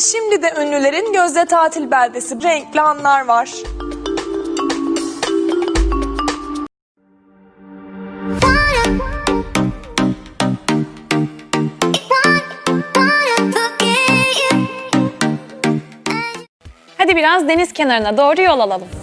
Şimdi de ünlülerin gözde tatil beldesi renkli anlar var. Hadi biraz deniz kenarına doğru yol alalım.